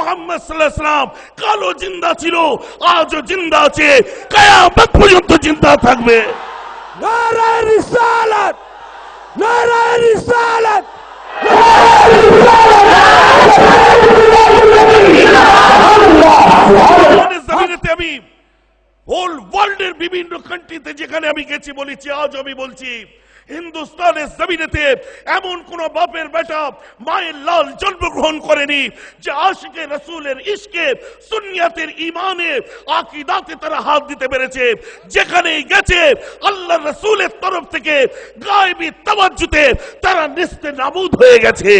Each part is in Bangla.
মোহাম্মদ কালো জিন্দা ছিল আজও জিন্দা আছে কায়ামত পর্যন্ত জিন্দা থাকবে। রিসালাত রিসালাত আমি হোল ওয়ার্ল্ডের বিভিন্ন কান্ট্রিতে যেখানে আমি গেছি বলেছি আজ আমি বলছি হিন্দুস্তানের জমিনেতে এমন কোন বাপের বেটা মায়ের লাল জন্মগ্রহণ করেনি যে আশিকে রসুলের ইশকে সুনিয়াতের ইমানে আকিদাতে তারা হাত দিতে পেরেছে। যেখানেই গেছে আল্লাহ রসুলের তরফ থেকে গায়েবী তাবাজ্জুতে তারা নিস্তে নামুদ হয়ে গেছে।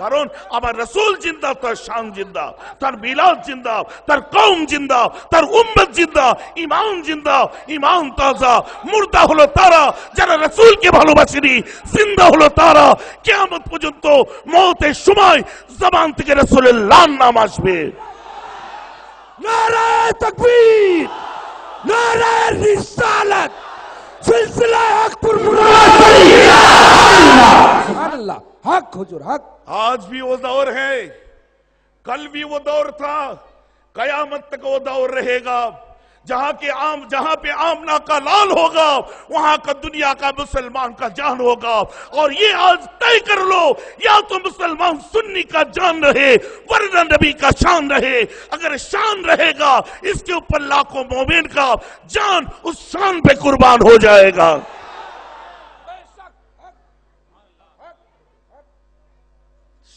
কারণ আমার রসুল জিন্দা, তার শান জিন্দা, তার মিলাদ জিন্দা, তার কৌম জিন্দা, তার উম্মত জিন্দা ইমান জিন্দা ইমান তাজা, মুর্দা হলো তারা যারা রসুলকে ভালোবাসেনি, জিন্দা হলো তারা। কেমন পর্যন্ত মতের সময় জবান থেকে রসুলের লান নাম আসবে। নারায় তকবীর, নারায় রিসালাত সিলসিলা حق حضور، حق۔ آج بھی وہ دور ہے۔ کل بھی وہ دور تھا۔ قیامت تک وہ دور رہے گا۔ جہاں کے عام، جہاں پہ آمنا کا لال ہوگا، وہاں کا دنیا کا مسلمان کا جان ہوگا۔ اور یہ آج طے کر لو، یا تو مسلمان سنی کا جان رہے، ورنہ نبی کا شان رہے۔ اگر شان رہے گا، اس کے اوپر لاکھوں مومین کا جان اس شان پہ قربان ہو جائے گا۔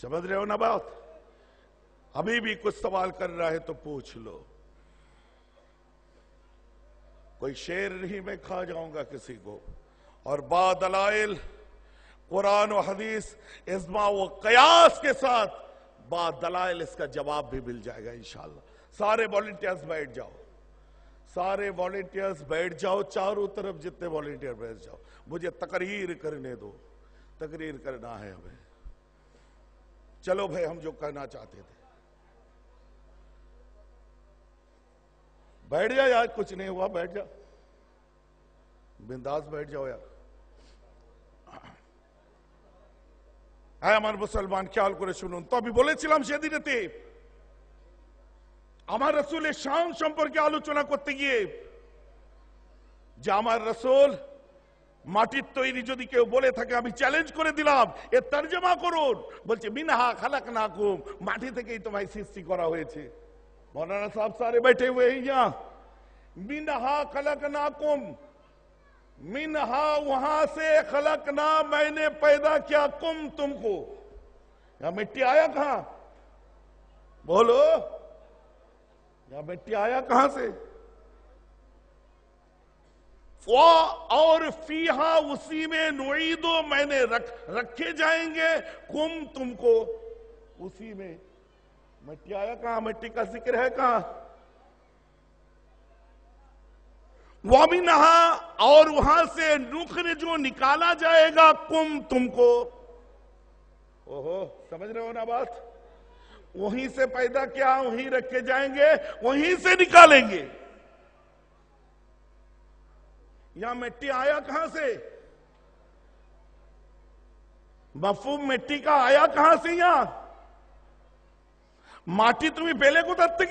سمجھ رہے ہو نا بات؟ ابھی بھی کچھ سوال کر رہا ہے تو پوچھ لو۔ کوئی شیر نہیں میں کھا جاؤں گا کسی کو۔ اور با دلائل قرآن و حدیث ازما و قیاس کے ساتھ با دلائل اس کا جواب بھی مل جائے گا انشاءاللہ۔ سارے والنٹیئرز بیٹھ جاؤ۔ سارے والنٹیئرز بیٹھ جاؤ، چاروں طرف جتنے والنٹیئر بیٹھ جاؤ۔ مجھے تقریر کرنے دو۔ تقریر کرنا ہے ہمیں۔ چلو بھئے ہم جو کہنا چاہتے تھے۔ بیٹھ جا یا کچھ نہیں ہوا، بیٹھ جا۔ بنداز، بیٹھ جاؤ یار۔ اے امر مسلمان کیا حال کرے شنون تو ابھی بولے چلام شہدی رہتے امر رسول شام سمپر جا آلوچنا رسول یہ رسول মাটির তৈরি যদি কেউ বলে থাকে আমি চ্যালেঞ্জ করে দিলাম এর তর্জমা করুন বলছে মিনহা খালাক নাকুম মাটি থেকেই তোমায় সৃষ্টি করা হয়েছে মৌলানা সাহেব সারে बैठे हुए हैं यहाँ मिनहा खलक नाकुम मिनहा वहां से खलकना मैंने पैदा किया कुम तुमको यहां मिट्टी आया कहां बोलो यहां मिट्टी आया कहां से اور فیہا، اسی میں نعیدو، میں نے رکھے جائیں گے۔ کم تم کو۔ اسی میں۔ مٹی آیا کہاں؟ مٹی کا ذکر ہے کہاں؟ وَمِنَهَا، اور وہاں سے نکر جو نکالا جائے گا، کم تم کو۔ اوہو، سمجھ رہے ہو نا بات؟ وہیں سے پیدا کیا؟ وہیں رکھے جائیں گے، وہیں سے نکالیں گے۔ یہاں مٹی آیا کہاں سے؟ مفہوم مٹی کا آیا کہاں سے یہاں؟ ماٹی تمہیں پہلے کو دت تھا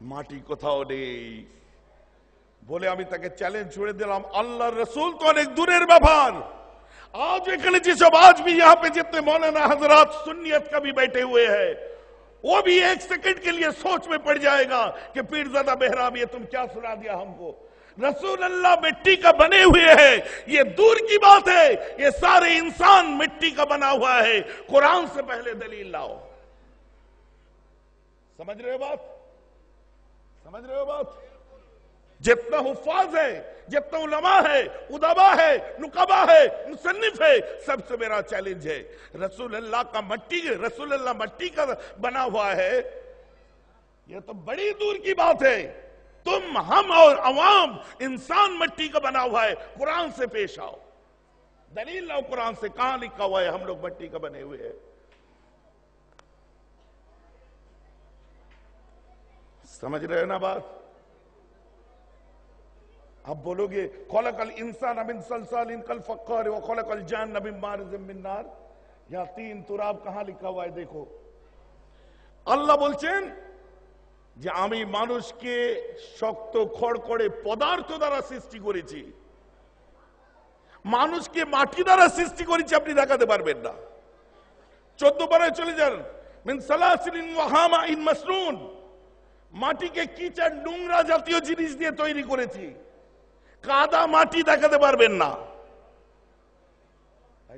মাটি কোথাও নেই বলে আমি তাকে চ্যালেঞ্জ ہم اللہ رسول تو ایک অনেক দূরের بھار۔ آج ایک سب آج بھی یہاں پہ جتنے مولانا حضرات سنیت کا بھی بیٹھے ہوئے ہیں وہ بھی ایک سیکنڈ کے لیے سوچ میں پڑ جائے گا کہ پیر زدہ بہرام، یہ تم کیا سنا دیا ہم کو؟ رسول اللہ مٹی کا بنے ہوئے ہے یہ دور کی بات ہے۔ یہ سارے انسان مٹی کا بنا ہوا ہے۔ قرآن سے پہلے دلیل لاؤ۔ سمجھ رہے ہو بات؟ سمجھ رہے ہو بات؟ جتنا حفاظ ہے جتنا علماء ہے ادبا ہے نقبہ ہے، مصنف ہے، سب سے میرا چیلنج ہے۔ رسول اللہ کا مٹی، رسول اللہ مٹی کا بنا ہوا ہے۔ یہ تو بڑی دور کی بات ہے۔ تم، ہم اور عوام، انسان مٹی کا بنا ہوا ہے۔ قرآن سے پیش آؤ۔ دلیل لاؤ قرآن سے، کہاں لکھا ہوا ہے ہم لوگ مٹی کا بنے ہوئے ہیں۔ سمجھ رہے ہیں نا بات؟ अब बोलोगे खोलकल इंसान अबिन सलसाल इनकल फक्कर व खोलकल जान नबी मारिज मिन नार यहाँ तीन तुराब कहां लिखा हुआ है देखो আল্লাহ বলছেন যে আমি মানুষকে শক্ত খড়খড়ে পদার্থ দ্বারা সৃষ্টি করেছি মানুষকে মাটি দ্বারা সৃষ্টি করেছি আপনি দেখাতে পারবেন না চোদ্দ পারায় চলে যান মিন সালাসিলিন ওয়াহামা ইন মাসনুন মাটিকে কিচার নোংরা জাতীয় জিনিস দিয়ে তৈরি করেছি কাদা মাটি দেখাতে পারবেন না।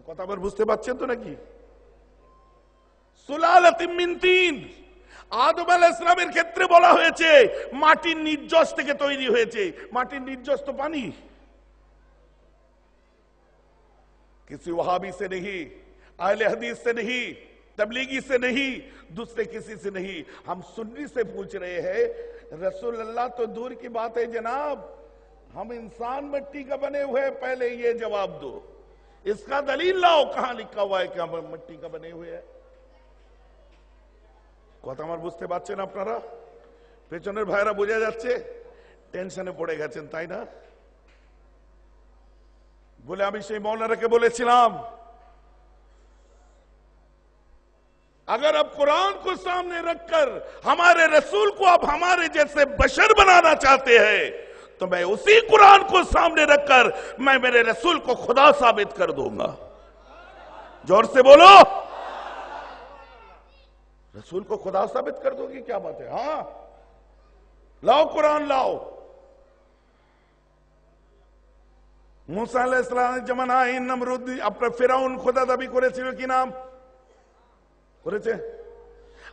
কথা আবার বুঝতে পারছেন তো নাকি? সুলালিন আদম আল ইসলামের ক্ষেত্রে বলা হয়েছে، মাটির নির্যস থেকে তৈরি হয়েছে। মাটির নির্যস তো পানি। کسی وہابی سے نہیں اہل حدیث سے نہیں تبلیغی سے نہیں دوسرے کسی سے نہیں ہم سنی سے پوچھ رہے ہیں رسول اللہ تو دور کی بات ہے جناب ہم انسان مٹی کا بنے ہوئے پہلے یہ جواب دو۔ اس کا دلیل لاؤ کہاں لکھا ہوا ہے کہ ہم مٹی کا بنے ہوئے ہیں۔ কথামার বুঝতে পারছেন আপনারা পেছনের ভাইরা বোঝা যাচ্ছে টেনশনে পড়ে نا۔ بولے ہمیں شہی আমি رکھے، بولے বলেছিলাম اگر اب قرآن کو سامنے رکھ کر ہمارے رسول کو اب ہمارے جیسے بشر بنانا چاہتے ہیں تو میں اسی قرآن کو سامنے رکھ کر میں میرے رسول کو خدا ثابت کر دوں گا۔ جور سے بولو۔ رسول کو خدا ثابت کر دوں گی، کیا بات ہے؟ ہاں۔ لاؤ قرآن، لاؤ۔ موسیٰ علیہ السلام جمعنا آئین نمرود، اپنے فیراؤن خدا دبی قریسیوں کی نام۔ قریسے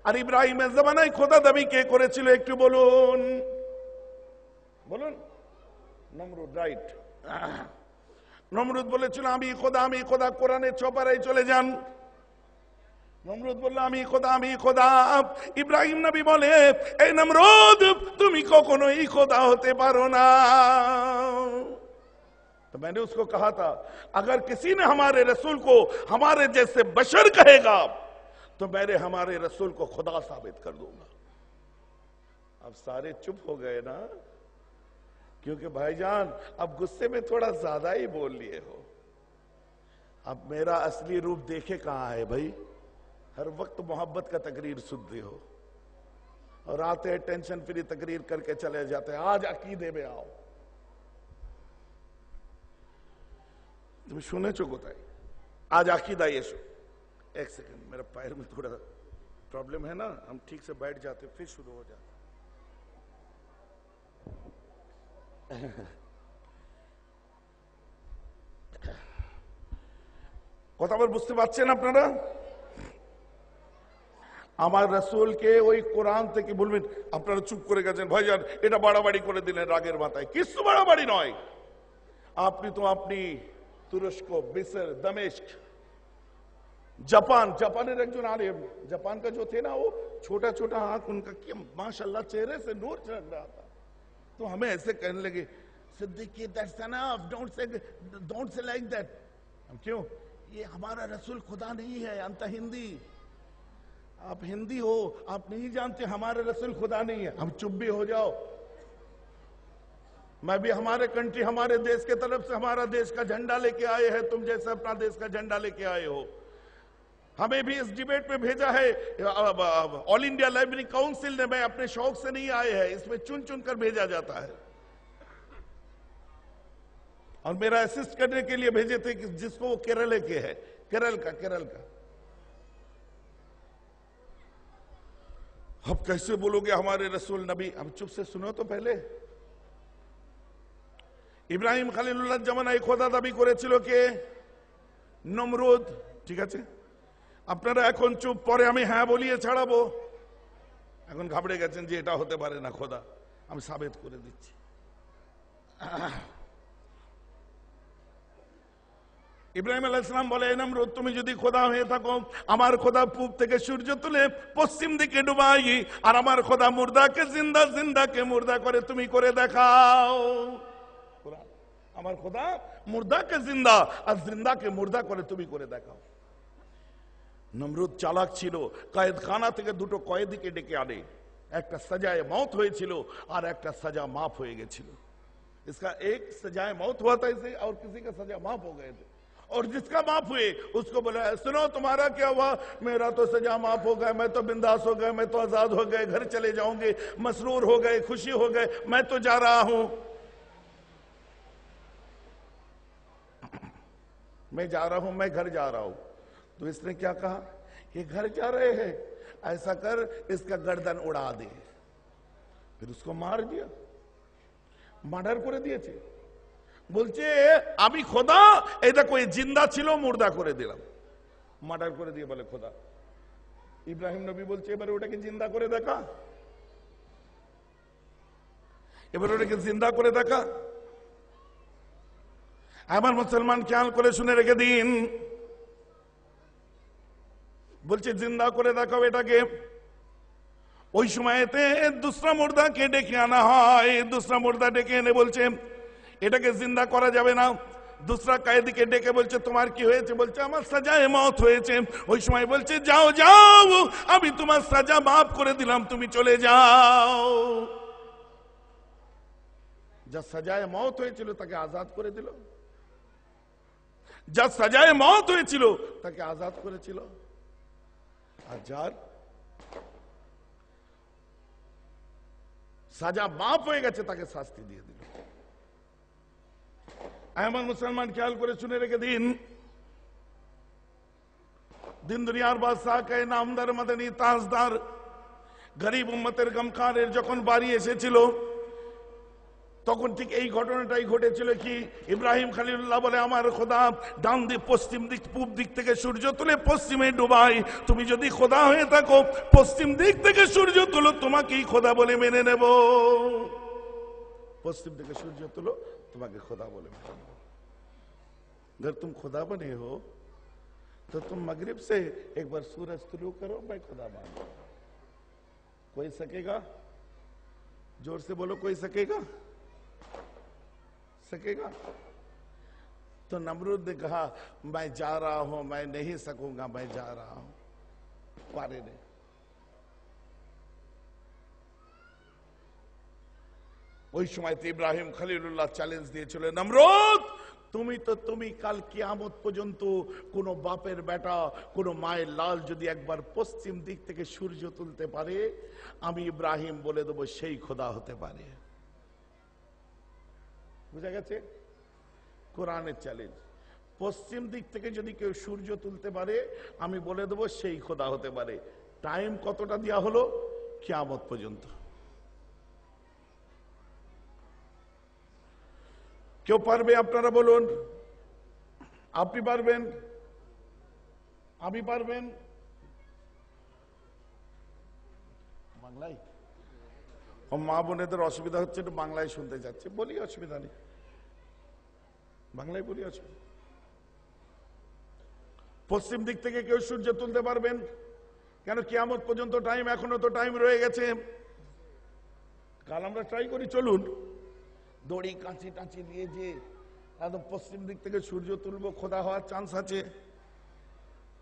اور ابراہیم، زمانہ خدا دبی کے قریسیوں ایک بولون۔ بولون۔ নমরুদ রাইট। নমরুদ বলেছিল، আমি খোদা رہی چلے جان نمرود চলে যান। خدا বলল خدا ابراہیم نبی بولے اے نمرود تم ہی کو کنو ہی خدا ہوتے پارو نا تو میں نے اس کو کہا تھا، اگر کسی نے ہمارے رسول کو ہمارے جیسے بشر کہے گا، تو میں نے ہمارے رسول کو خدا ثابت کر دوں گا۔ اب سارے چپ ہو گئے نا۔ کیونکہ بھائی جان، اب غصے میں تھوڑا زیادہ ہی بول لیے ہو۔ اب میرا اصلی روپ دیکھے کہاں ہے بھائی؟ ہر وقت محبت کا تقریر سنتے ہو۔ اور آتے ٹینشن فری تقریر کر کے چلے جاتے ہیں۔ آج عقیدے میں آؤ۔ تم شونے چو گوتا آج عقیدہ یہ شو ایک سیکنڈ، میرا پیر میں تھوڑا پرابلم ہے نا۔ ہم ٹھیک سے بیٹھ جاتے پھر شروع ہو جاتے কথা আবার বুঝতে পারছেন আপনারা আমার রসুলকে ওই কোরআন থেকে বলবেন আপনারা চুপ করে গেছেন ভাইজান এটা বাড়াবাড়ি করে দিলেন রাগের মাথায় কিছু বাড়াবাড়ি নয় আপনি তো আপনি तुरस्क मिस्र दमेश्क जापान जापानी একজন आलिम जापान का जो थे ना वो छोटा छोटा आंख उनका क्या माशाल्लाह चेहरे से नूर चढ़ रहा था تو ہمیں ایسے کہنے لگے صدقی that's enough don't say, don't say like that. ہم کیوں؟ یہ ہمارا رسول خدا نہیں ہے انتہ ہندی. آپ ہندی ہو آپ نہیں جانتے ہمارا رسول خدا نہیں ہے. ہم چپ بھی ہو جاؤ. میں بھی ہمارے کنٹری ہمارے دیش کے طرف سے ہمارا دیش کا جھنڈا لے کے آئے ہیں تم جیسے اپنا دیش کا جھنڈا لے کے آئے ہو. ہمیں بھی اس ڈیبیٹ میں بھیجا ہے۔ آل انڈیا لائبریری کاؤنسل نے میں اپنے شوق سے نہیں آئے ہے اس میں چن چن کر بھیجا جاتا ہے۔ اور میرا اسسٹ کرنے کے لیے بھیجے تھے جس کو وہ کیرل کے ہے کیرل کا کیرل کا۔ اب کیسے بولو گے ہمارے رسول نبی؟ اب چپ سے سنو تو پہلے۔ Ibrahim Khalilullah যেমন এই খোদা چلو کہ نمرود، ٹھیک ہے چھے আপনারা এখন চুপ, পরে আমি হ্যাঁ বলিয়ে ছাড়াবো। এখন ঘাবড়ে গেছেন যে এটা হতে পারে না, খোদা। আমি সাবেত করে দিচ্ছি। ইব্রাহিম আল্লাহ ইসলাম বলে এনাম রোদ তুমি যদি খোদা হয়ে থাকো, আমার খোদা পূব থেকে সূর্য তুলে পশ্চিম দিকে ডুবাই, আর আমার খোদা মুর্দাকে জিন্দা, জিন্দাকে মুর্দা করে তুমি করে দেখাও। আমার খোদা মুর্দাকে জিন্দা, আর জিন্দাকে মুর্দা করে তুমি করে দেখাও। نمرود چالاک چھلو قائد নমরুদ চালাক ছিল। কয়েদখানা থেকে দুটো কয়েদিকে ডেকে আনে। একটা সাজায় মত হয়েছিল আর سجا ماف ہوئے گے چھلو اس کا ایک سجائے موت ہوا تھا اسے اور کسی کا سجا ماف ہو گئے تھے اور جس کا ماف ہوئے، اس کو بولا سنو تمہارا کیا ہوا؟ میرا تو سجا ماف ہو گئے میں تو بنداس ہو گئے میں تو ازاد ہو گئے گھر چلے جاؤں گے، مسرور ہو گئے، خوشی ہو گئے، میں تو جا رہا ہوں۔ میں جا رہا ہوں، میں گھر جا رہا ہوں۔ तो इसने क्या कहा ये घर जा रहे हैं ऐसा कर इसका गर्दन उड़ा दे फिर उसको मार दिया মার্ডার করে দিয়েছে বলছে আমি খোদা এই দেখো এই জিন্দা ছিল মুর্দা করে দিলাম মার্ডার করে দিয়ে বলে খোদা ইব্রাহিম নবী বলছে এবারে ওটাকে জিন্দা করে দেখা এবার ওটাকে জিন্দা করে দেখা আমার মুসলমান খেয়াল করে শুনে রেখে দিন বলছে, জিন্দা করে দেখাও এটাকে। ওই সময়তে দুসরা মুর্দাকে ডেকে আনা হয়। দুসরা মুর্দা ডেকে এনে বলছে, এটাকে জিন্দা করা যাবে না। দুসরা কায়েদিকে ডেকে বলছে, তোমার কি হয়েছে? বলছে, আমার সাজায় মত হয়েছে। ওই সময় বলছে, যাও যাও, আমি তোমার সাজা মাফ করে দিলাম, তুমি চলে যাও। যা সাজায় মত হয়েছিল, তাকে আজাদ করে দিল। যা সাজায় মত হয়েছিল, তাকে আজাদ করেছিল। আর সাজা মাফ হয়ে গেছে, তাকে শাস্তি দিয়ে দিল। আমার মুসলমান খেয়াল করে শুনে রেখে দিন। দিন দুনিয়ার বাদশাহ নামদার মদনী, তাজদার, গরিব উম্মতের গমখানের যখন বাড়ি এসেছিল তখন ঠিক এই ঘটনাটাই ঘটেছিল কি ইব্রাহিম খালিল্লাহ বলে আমার খোদা ডান দিক পশ্চিম দিক পূব দিক থেকে সূর্য তুলে পশ্চিমে ডুবাই তুমি যদি খোদা হয়ে থাকো পশ্চিম দিক থেকে সূর্য তুলো তোমাকেই খোদা বলে মেনে নেব पश्चिम दिखे सूर्य तुलो तुम्हारे खुदा बोले मैं अगर तुम खुदा बने हो तो तुम मगरिब से एक बार सूरज तुलू करो मैं खुदा मान कोई सकेगा जोर से बोलो कोई सकेगा सकेगा तो नमरूद ने कहा मैं जा रहा हूं मैं नहीं सकूंगा मैं जा रहा हूं पारे ने ওই সময় ইব্রাহিম খলিলুল্লাহ চ্যালেঞ্জ দিয়েছিল নমরুদ তুমি তো তুমি কাল কিয়ামত পর্যন্ত কোন বাপের বেটা কোন মায়ের লাল যদি একবার পশ্চিম দিক থেকে সূর্য তুলতে পারে আমি ইব্রাহিম বলে দেবো সেই খোদা হতে পারে বুঝা গেছে? কোরআনের চ্যালেঞ্জ পশ্চিম দিক থেকে যদি কেউ সূর্য তুলতে পারে, আমি বলে দেবো সেই খোদা হতে পারে। টাইম কতটা দেওয়া হলো? কিয়ামত পর্যন্ত। কেউ পারবে আপনারা বলুন? আপনি পারবেন? আমি পারবেন? বাংলায়? মা বোনেদের অসুবিধা হচ্ছে একটু বাংলায় শুনতে যাচ্ছে। বলি অসুবিধা নেই। বাংলায় বলি অসুবিধা পশ্চিম দিক থেকে কেউ সূর্য তুলতে পারবেন। কেন কিয়ামত পর্যন্ত টাইম এখনও তো টাইম রয়ে গেছে। কাল আমরা ট্রাই করি, চলুন। দড়ি কাঁচি টাঁচি দিয়ে যে একদম পশ্চিম দিক থেকে সূর্য তুলবো, খোদা হওয়ার চান্স আছে।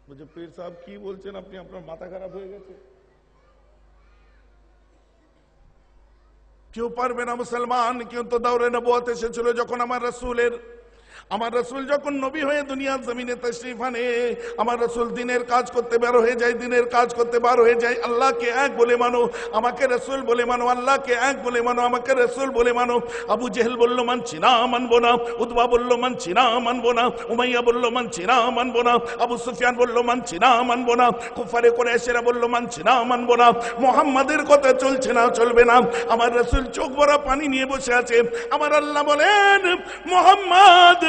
বলছে, পীর সাহেব, কি বলছেন আপনি? আপনার মাথা খারাপ হয়ে গেছে। কেউ পারবে না মুসলমান কেউ তো দৌড়ে নবুয়াত এসেছিল যখন আমার রসুলের আমার রসুল যখন নবী হয়ে দুনিয়ার জমিনে তশরিফ আনে, আমার রসুল দিনের কাজ করতে বার হয়ে যায়, দিনের কাজ করতে বার হয়ে যায়। আল্লাহকে এক বলে মানো, আমাকে রসুল বলে মানো, আল্লাহকে এক বলে মানো, আমাকে রসুল বলে মানো। আবু জেহেল বলল, মানছি না, মানবো না। উদ্বা বলল, মানছি না, মানবো না। উমাইয়া বলল, মানছি না, মানবো না। আবু সুফিয়ান বলল, মানছি না, মানবো না। কুফারে করে এসেরা বলল, মানছি না, মানবো না। মোহাম্মদের কথা চলছে না, চলবে না। আমার রসুল চোখ ভরা পানি নিয়ে বসে আছে। আমার আল্লাহ বলেন, মোহাম্মদ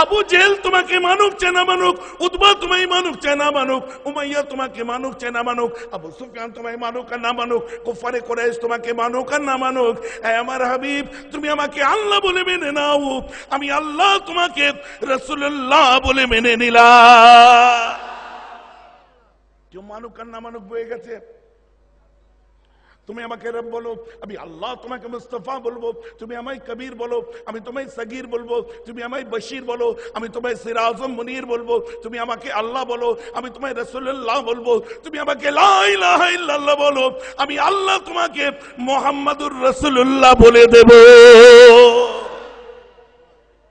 আবু জেল তোমাকে মানুক, চেনা মানুক উদ্বা তোমায় মানুক, চেনা মানুক, উমাইয়া তোমাকে মানুক, চেনা মানুক, আবু সুফিয়ান তোমায় মানুক আর না মানুক কুফারে কোরাইশ তোমাকে মানুক আর না মানুক। আমার হাবিব, তুমি আমাকে আল্লাহ বলে মেনে নাও। আমি আল্লাহ তোমাকে রসুল্লাহ বলে মেনে নিলাম। কেউ মানুক আর না মানুক বয়ে গেছে। তুমি আমাকে রব বলো আমি আল্লাহ তোমাকে মুস্তফা বলবো তুমি আমায় কবির বলো আমি তোমায় সগির বলবো তুমি আমায় বশির বলো আমি তোমায় সিরাজম মুনির বলবো তুমি আমাকে আল্লাহ বলো আমি তোমায় রসুল্লাহ বলবো তুমি আমাকে লা ইলাহা ইল্লাল্লাহ বলো আমি আল্লাহ তোমাকে মোহাম্মদুর রসুল্লাহ বলে দেব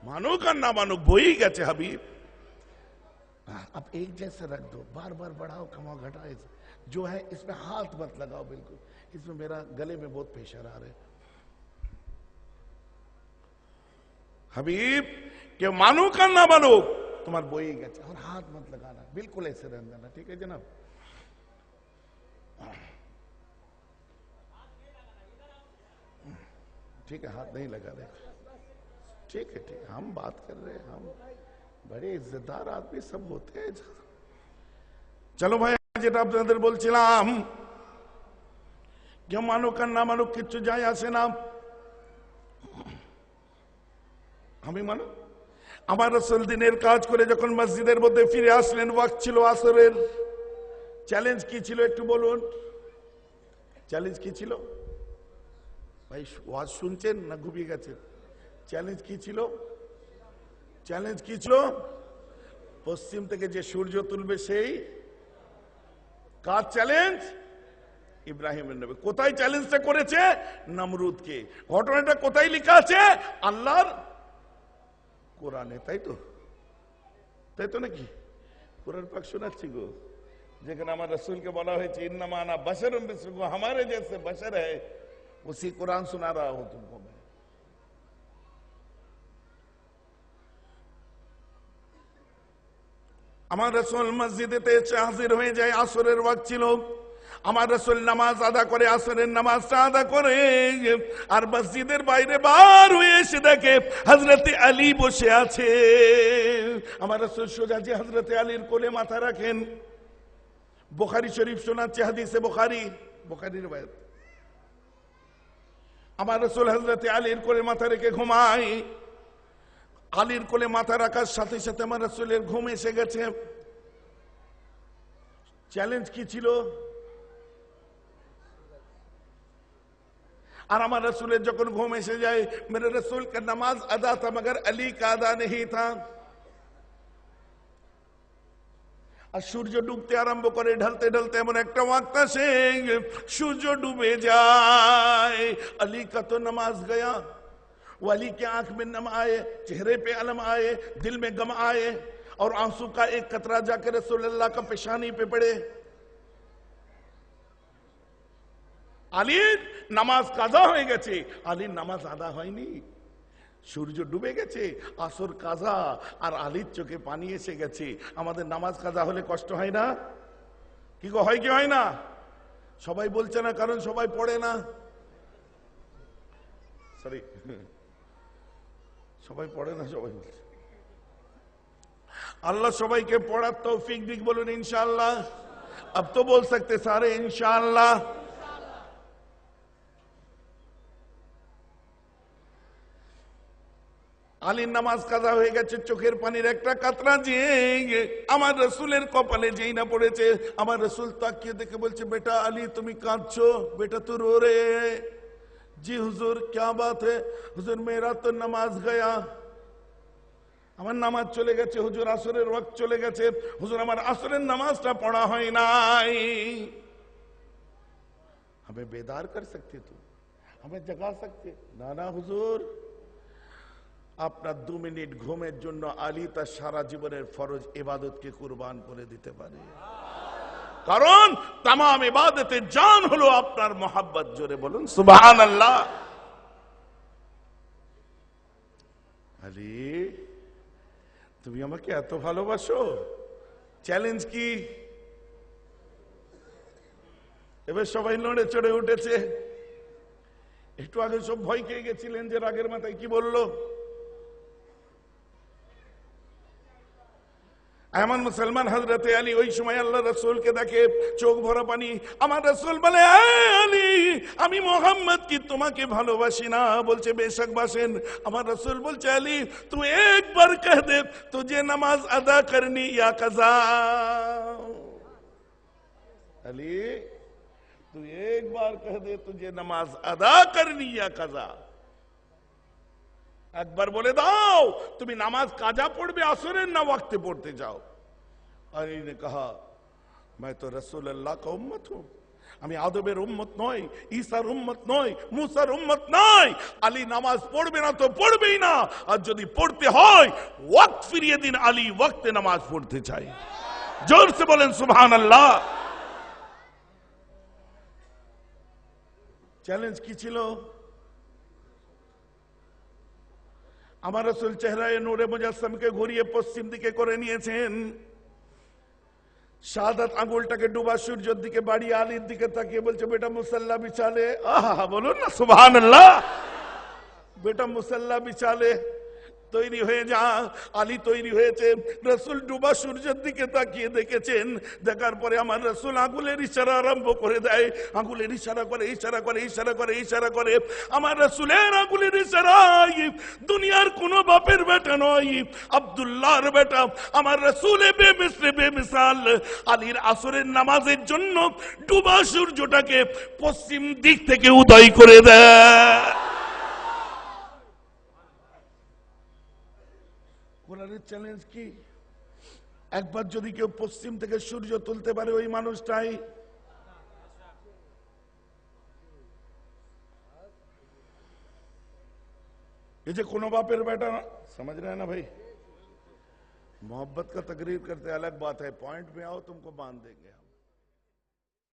मानुक और ना मानुक वो ही गए हबीब हाँ, अब एक जैसे रख दो बार बार बढ़ाओ कमाओ घटाओ इस- जो है इसमें हाथ मत लगाओ बिल्कुल اس میں میرا گلے میں بہت پیشر آ رہے۔ ہے حبیب، کہ مانو کر نہ بنو۔ تمہار بوئی گا اور ہاتھ مت لگانا بلکل ایسے رہن دینا، ٹھیک ہے جناب؟ ٹھیک ہے، ہاتھ نہیں لگا رہے۔ ٹھیک ہے، ٹھیک ہم بات کر رہے ہیں، ہم بڑے عزتدار آدمی سب ہوتے ہیں۔ چلو بھائی بولছিলাম কেউ মানুক আর না মানুক কিচ্ছু যায় আসে না আমি মানু আমার রসুল দিনের কাজ করে যখন মসজিদের মধ্যে ফিরে আসলেন ওয়াক ছিল আসরের চ্যালেঞ্জ কি ছিল একটু বলুন চ্যালেঞ্জ কি ছিল ভাই ওয়াজ শুনছেন না ঘুমিয়ে গেছেন চ্যালেঞ্জ কি ছিল চ্যালেঞ্জ কি ছিল পশ্চিম থেকে যে সূর্য তুলবে সেই কার চ্যালেঞ্জ ইব্রাহিমের নবী। কোথায় চ্যালেঞ্জটা করেছে? নামরুদকে। ঘটনাটা কোথায় লেখা আছে? আল্লাহর কোরআনে, তাই তো? তাই তো নাকি? কোরআন পাক শোনাচ্ছি গো। যেখানে আমার রসুলকে বলা হয়েছে ইন্নামানা বসর হামারে জেসে বসর হ্যাঁ উসি কোরআন শোনা রা হো তুমি আমার রসুল মসজিদেতে হাজির হয়ে যায়, আসরের ওয়াক ছিল। আমার রসুল নামাজ আদা করে, আসরের নামাজটা আদা করে, আর মসজিদের বাইরে বার হয়ে এসে দেখে হজরতে আলী বসে আছে। আমার রসুল সোজাজি হজরতে আলীর কোলে মাথা রাখেন। বোখারি শরীফ শোনাচ্ছে, হাদিসে বোখারি, বোখারির বাইরে আমার রসুল হজরতে আলীর কোলে মাথা রেখে ঘুমায়। আলীর কোলে মাথা রাখার সাথে সাথে আমার রসুলের ঘুম এসে গেছে। চ্যালেঞ্জ কি ছিল? اور ہمارا رسول جکن گھومے سے جائے، میرے رسول کا نماز ادا تھا مگر علی کا ادا نہیں تھا۔ شور جو ڈوبتے آرام بکرے ڈھلتے ڈھلتے ہمارے ایک ٹوانکتا سنگ شور جو ڈوبے جائے، علی کا تو نماز گیا۔ وہ علی کے آنکھ میں نم آئے، چہرے پہ علم آئے، دل میں گم آئے۔ اور آنسو کا ایک کترہ جا کے رسول اللہ کا پیشانی پہ پڑے۔ আলীর নামাজ কাজা হয়ে গেছে আলীর নামাজ আদা হয়নি সূর্য ডুবে গেছে আসর কাজা আর আলীর চোখে পানি এসে গেছে আমাদের নামাজ কাজা হলে কষ্ট হয় না কি গো হয় কি হয় না সবাই বলছে না কারণ সবাই পড়ে না সরি সবাই পড়ে না সবাই বলছে अल्लाह सबाई के पढ़ा तौफीक दिख बोलो इंशाल्लाह अब तो बोल सकते सारे इंशाल्लाह আলীর নামাজ কাজা হয়ে গেছে চোখের পানির একটা কাতরা যে আমার রসুলের কপালে যেই না পড়েছে আমার রসুল তাকিয়ে দেখে বলছে বেটা আলী তুমি কাঁদছো বেটা তো রো রে জি হুজুর क्या बात है হুজুর মেরা তো নামাজ গয়া আমার নামাজ চলে গেছে হুজুর আসরের ওয়াক্ত চলে গেছে হুজুর আমার আসরের নামাজটা পড়া হয় নাই हमें बेदार कर सकते तू हमें जगा सकते না না হুজুর আপনার দু মিনিট ঘুমের জন্য আলী তার সারা জীবনের ফরজ ইবাদতকে কুরবান করে দিতে পারে। কারণ তাম ইবাদতে জান হলো আপনার মোহাব্বত, জোরে বলুন সুবহান আল্লাহ আলী, তুমি আমাকে এত ভালোবাসো? চ্যালেঞ্জ কি? এবার সবাই নড়ে চড়ে উঠেছে। একটু আগে সব ভয় খেয়ে গেছিলেন যে রাগের মাথায় কি বলল? এমন মুসলমান হজরতে আলী ওই সময় আল্লাহ রসুলকে দেখে চোখ ভরা পানি, আমার রসুল বলে আলী, আমি মোহাম্মদ কি তোমাকে ভালোবাসি না। বলছে, বেশক বাসেন। আমার রসুল বলছে, আলী, তুই একবার কহ দে, তুঝে নামাজ আদা করনি ইয়া কাজা? আলী, তুই একবার কহ দে, তুঝে নামাজ আদা করনি ইয়া কাজা। একবার বলে দাও তুমি নামাজ কাজা পড়বে আসরের না ওয়াক্তে পড়তে যাও अली ने कहा मैं तो रसूल अल्लाह का उम्मत हूं আমি আদবের উম্মত নয় ঈসার উম্মত নয় মুসার উম্মত নয় আলী নামাজ পড়বে না তো পড়বেই না আর যদি পড়তে হয় ওয়াক্ত ফিরিয়ে দিন আলী ওয়াক্তে নামাজ পড়তে চাই জোরসে বলেন সুবহান আল্লাহ চ্যালেঞ্জ কি ছিল আমার রসুল চেহারায় নূরে মুজাসমকে ঘুরিয়ে পশ্চিম দিকে করে নিয়েছেন। সাদাত আঙ্গুলটাকে ডুবা সূর্যের দিকে বাড়ি আলীর দিকে তাকিয়ে বলছে, বেটা মুসাল্লা বিছালে আহা বলুন না সুবহান আল্লাহ বেটা মুসাল্লা বিছালে তৈরি হয়ে যা। আলী তৈরি হয়েছে রসুল ডুবা সূর্যের দিকে তাকিয়ে দেখেছেন। দেখার পরে আমার রসুল আঙ্গুলের ইশারা আরম্ভ করে দেয়। আঙ্গুলের ইশারা করে ইশারা করে ইশারা করে ইশারা করে। আমার রসুলের আঙ্গুলের ইশারায় দুনিয়ার কোন বাপের বেটা নয়। আব্দুল্লাহর বেটা। আমার রসুলে বেমিসলে বেমিসাল। আলীর আসরের নামাজের জন্য ডুবা সূর্যটাকে পশ্চিম দিক থেকে উদয় করে দেয়। পপুলারের চ্যালেঞ্জ কি? একবার যদি কেউ পশ্চিম থেকে সূর্য তুলতে পারে ওই মানুষটাই। یہ جو کنو باپیر بیٹھا نا سمجھ رہے ہیں نا بھائی محبت کا تقریر کرتے الگ بات ہے پوائنٹ میں آؤ تم کو باندھ دیں گے